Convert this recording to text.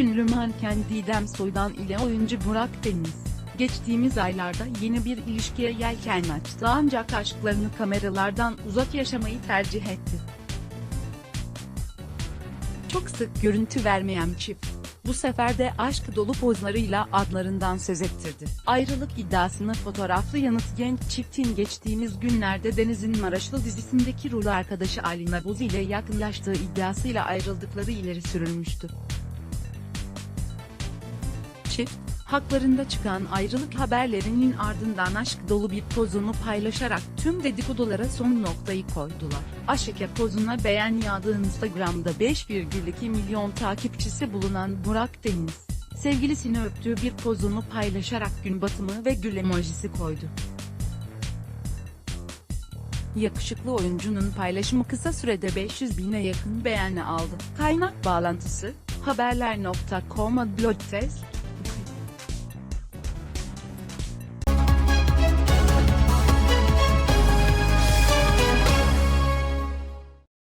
ünlü manken Didem Soydan ile oyuncu Burak Deniz, geçtiğimiz aylarda yeni bir ilişkiye yelken açtı ancak aşklarını kameralardan uzak yaşamayı tercih etti. Çok sık görüntü vermeyen çift, bu sefer de aşk dolu pozlarıyla adlarından söz ettirdi. Ayrılık iddiasını fotoğraflı yanıt genç çiftin geçtiğimiz günlerde Deniz'in Maraşlı dizisindeki rol arkadaşı Alina Boz ile yakınlaştığı iddiasıyla ayrıldıkları ileri sürülmüştü. Çift, haklarında çıkan ayrılık haberlerinin ardından aşk dolu bir pozunu paylaşarak tüm dedikodulara son noktayı koydular. Aşike pozuna beğen yağdığı Instagram'da 5,2 milyon takipçisi bulunan Burak Deniz, sevgilisini öptüğü bir pozunu paylaşarak gün batımı ve gül emojisi koydu. Yakışıklı oyuncunun paylaşımı kısa sürede 500 bine yakın beğeni aldı. Kaynak bağlantısı, haberler.com adlı tez,